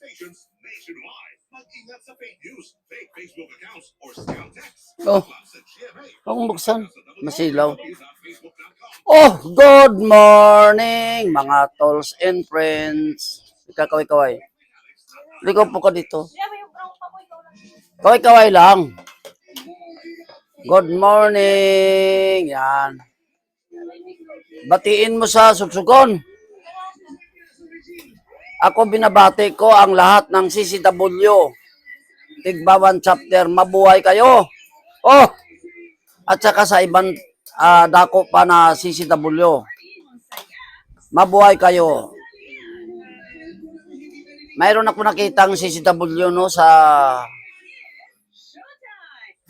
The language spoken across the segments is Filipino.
stations nationwide. Mag-ingat sa fake news, fake Facebook accounts, or scam texts. Oh, buksan. Masilaw. Oh, good morning mga tolls and friends. Ikakaway-kaway. Ligaw po ka dito. Kaway-kaway lang. Good morning. Yan. Batiin mo sa sugsugon. Ako binabati ko ang lahat ng CCW. Tigbawan chapter, mabuhay kayo. Oh! At saka sa ibang ah, dako pa na CCW. Mabuhay kayo. Mayroon ako nakitang CCW no sa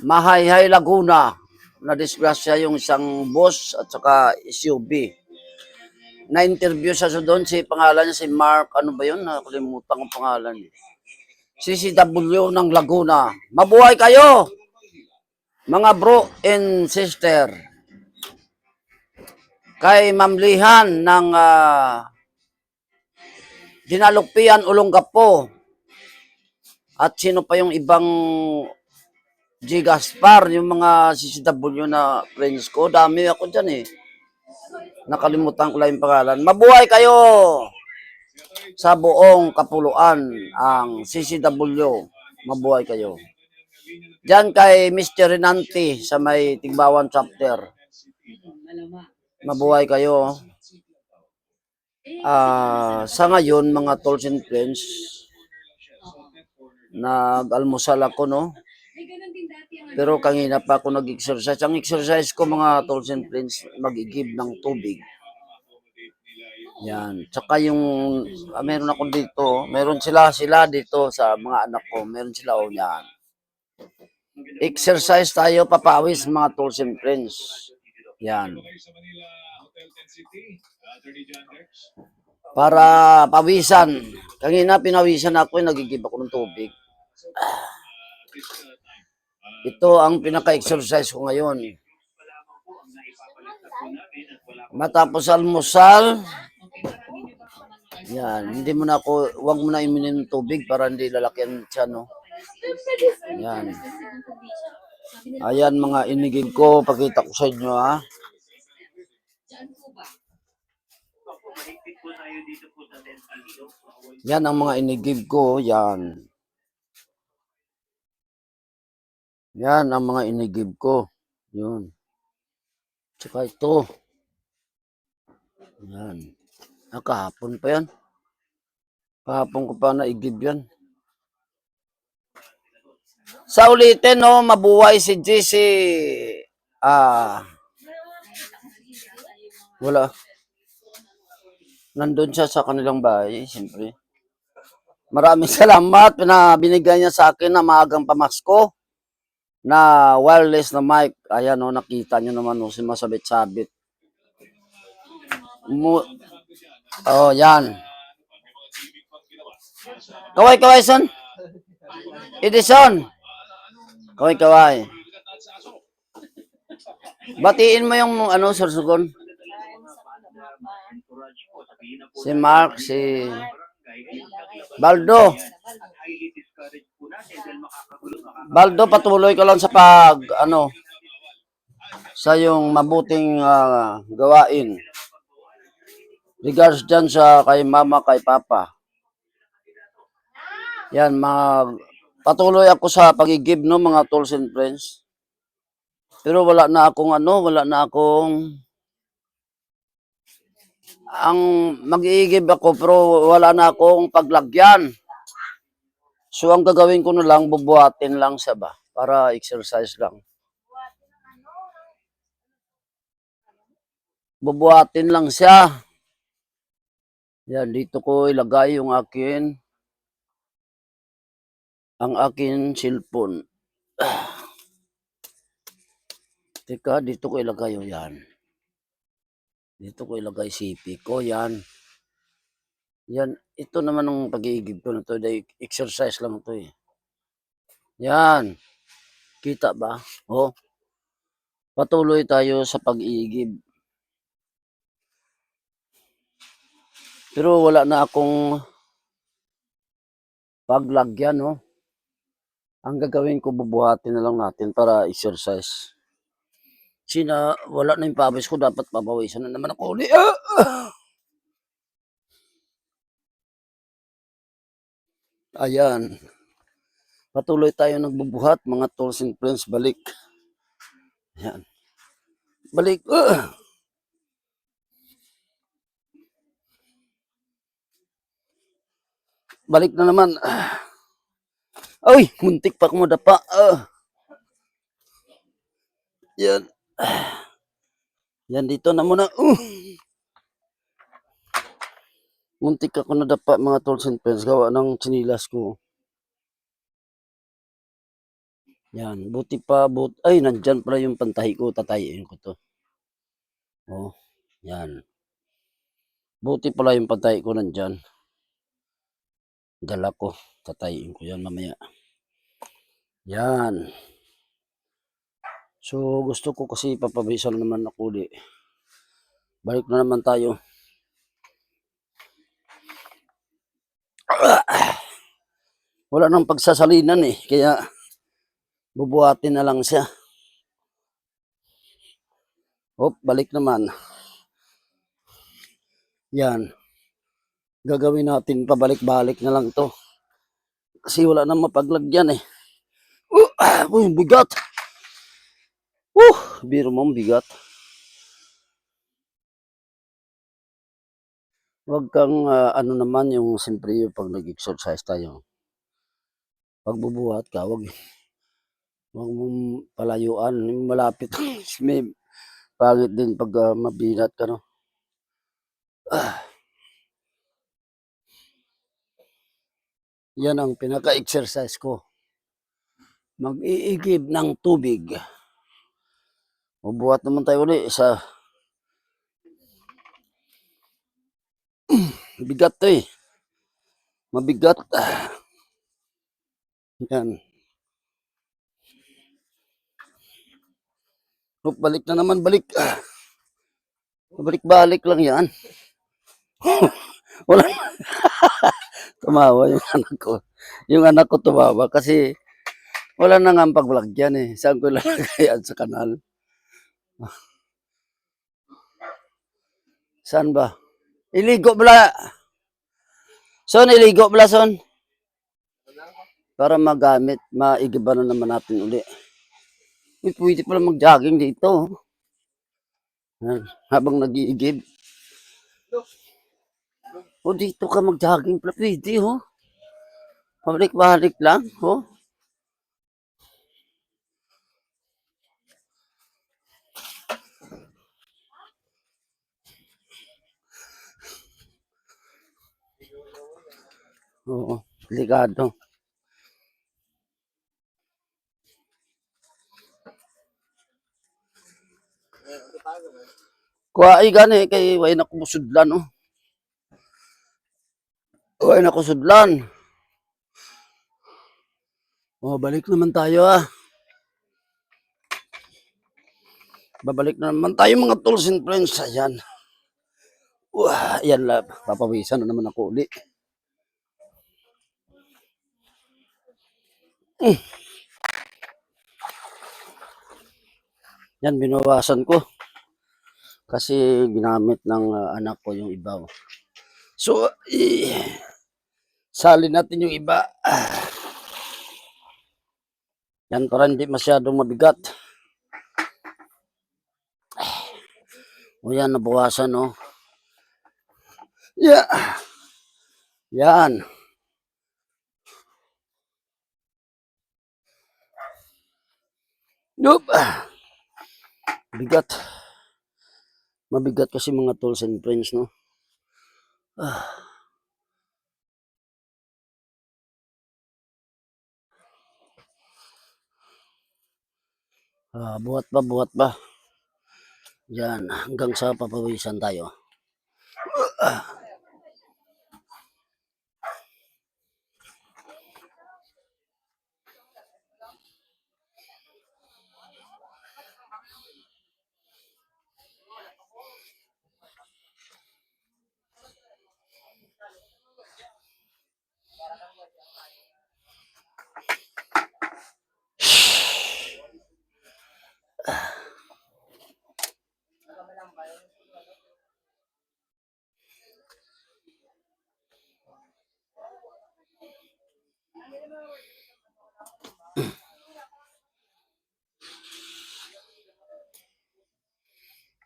Mahayhay Laguna na disgrasya yung isang boss at saka SUV. Na-interview siya so doon, si pangalan niya si Mark, ano ba yun? Nakalimutan ko pangalan. niya. CCW ng Laguna. Mabuhay kayo! Mga bro and sister. Kay Mamlihan ng uh, Dinalukpian Ulonggapo. At sino pa yung ibang G. Gaspar, yung mga CCW na friends ko. Dami ako dyan eh. Nakalimutan ko lang yung pangalan. Mabuhay kayo! Sa buong kapuluan ang CCW. Mabuhay kayo. Diyan kay Mr. Renante sa may Tigbawan chapter. Mabuhay kayo. Ah, sa ngayon mga tolls and friends, nag-almusal ako no. Pero kanina pa ako nag-exercise. Ang exercise ko mga tolls and friends, mag-igib ng tubig. Yan. Tsaka yung, ah, meron ako dito, meron sila, sila dito sa mga anak ko, meron sila o yan. Exercise tayo, papawis mga tolls and friends. Yan. Para pawisan. Kanina pinawisan ako, eh, nagigib ako ng tubig. Ito ang pinaka-exercise ko ngayon. Matapos almusal, yan, hindi mo na ako, wag mo na iminin ng tubig para hindi lalakyan siya, no? Yan. Ayan mga inigig ko, pakita ko sa inyo, ha? Yan ang mga inigib ko, yan. Yan ang mga inigib ko. Yun. Tsaka ito. Yan. Ah, kahapon pa yan. Kahapon ko pa naigib yan. Sa ulitin, no, mabuhay si JC. Ah, wala. Nandun siya sa kanilang bahay, siyempre. Maraming salamat. Pinabinigay niya sa akin na maagang pamasko na wireless na mic. Ayan, no, nakita niyo naman, no, si masabit-sabit. Mu oh, yan. Kaway, kaway, son. Edison. Kaway, kaway. Batiin mo yung ano, sursugon. Si Mark, si Baldo. Baldo, patuloy ka lang sa pag, ano, sa yung mabuting ah, gawain. Regards dyan sa kay mama, kay papa. Yan, mga, patuloy ako sa pagigib, no, mga tools and friends. Pero wala na akong ano, wala na akong ang mag-iigib ako pero wala na akong paglagyan. So ang gagawin ko na lang, bubuhatin lang sa ba para exercise lang. Bubuhatin lang siya. Yan, dito ko ilagay yung akin ang akin cellphone. Teka, dito ko ilagay yung yan. Dito ko ilagay CP ko, yan. Yan, ito naman ang pag-iigib ko na to. Dahil exercise lang to eh. Yan. Kita ba? Oh. Patuloy tayo sa pag-iigib. Pero wala na akong paglagyan, no? Ang gagawin ko, bubuhatin na lang natin para exercise. Sina, wala na yung pawis ko, dapat papawisan na naman ako uli. Ah! Ayan. Patuloy tayo nagbubuhat, mga tools and friends, balik. Ayan. Balik. Ah! Balik na naman. Ah. Ay, muntik pa ako madapa. Ah. Yan. Ah. Yan dito na muna. Uh. Muntik ako nadapa mga tools and friends. Gawa ng chinilas ko. Yan. Buti pa. But Ay, nandyan pala yung pantahi ko. Tatayin ko to. Oh. Yan. Buti pala yung pantahi ko nandyan. Dala ko. Tatayin ko yan mamaya. Yan. So, gusto ko kasi papabisan naman ako uli. Balik na naman tayo. Wala nang pagsasalinan eh. Kaya, bubuhatin na lang siya. Hop, balik naman. Yan. Gagawin natin pabalik-balik na lang to. Kasi wala nang mapaglagyan eh. Uh, uy, bigat. Uh, biro mo, bigat. Huwag kang ah, ano naman yung siyempre yung pag nag-exercise tayo. Pag bubuhat ka, wag wag mong palayuan, malapit. May pangit din pag ah, mabinat ka, no? Ah. Yan ang pinaka-exercise ko. Mag-iigib ng tubig. Bubuhat naman tayo ulit sa bigat eh. Mabigat. Yan. Hup, balik na naman, balik. Balik-balik lang yan. Wala. tumawa yung anak ko. Yung anak ko tumawa kasi wala na nga ang pag-vlog dyan eh. Saan ko lalagayan sa kanal? Saan ba? Iligo bala. Son, iligo bala, son. Para magamit, maigiba na naman natin uli. Uy, pwede pala mag-jogging dito. Habang nag-iigib. O, dito ka mag-jogging pala. Pwede, ho. Pabalik-balik lang, ho. Oo, delikado. Kuha ay gani kay way na kumusudlan oh. Way na kusudlan. Oh, balik naman tayo ah. Babalik na naman tayo mga tools and friends. Ayan. Wah, ayan la. Papawisan na naman ako Yan, binawasan ko. Kasi ginamit ng ah, anak ko yung iba. oh. So, i salin natin yung iba. Yan, para hindi masyadong mabigat. O yan, nabawasan, oh. Yeah. Yan. Yup. Bigat. Mabigat kasi mga tools and friends, no? Ah. Ah, buhat pa, buhat pa. Yan, hanggang sa papawisan tayo. Ah.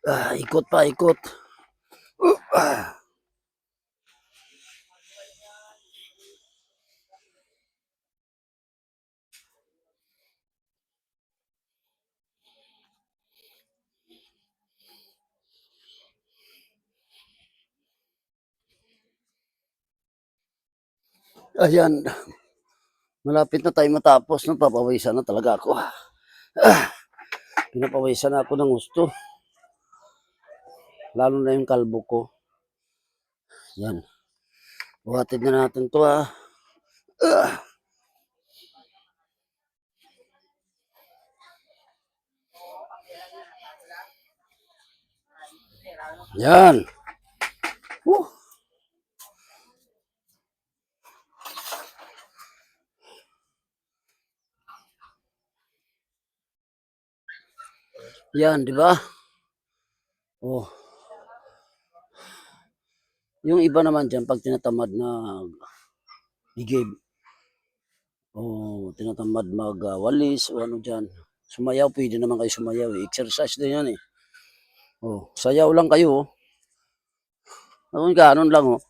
Ah, ikot pa, ikot. Uh, ah. Ayan. Malapit na tayo matapos. No? Papawisan na talaga ako. Ah, pinapawisan na ako ng gusto. Lalo na yung kalbo ko. Yan. Buhatin na natin to ah. Ah. Yan. Woo. Yan, di ba? Oh. Yung iba naman dyan, pag tinatamad na i-game, oh, tinatamad mag-walis o ano dyan, sumayaw, pwede naman kayo sumayaw. Eh. Exercise din yan eh. Oh, sayaw lang kayo. Oh. Ako ganon lang oh.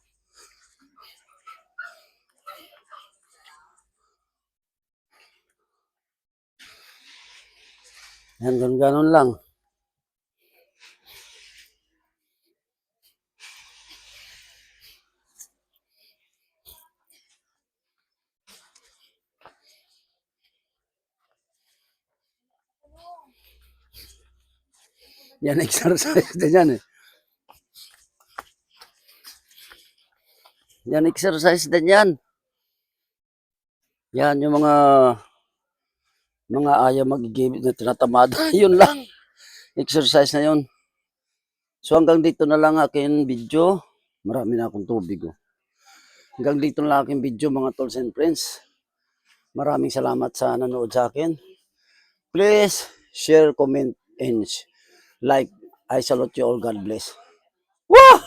Yan, ganun, ganon lang. Yan, exercise din yan eh. Yan, exercise din yan. Yan, yung mga mga ayaw mag-game na tinatamada. yun lang. Exercise na yun. So hanggang dito na lang akin video. Marami na akong tubig. Oh. Hanggang dito na lang aking video mga tolls and friends. Maraming salamat sa nanood sa akin. Please share, comment, and like. I salute you all. God bless. Wah!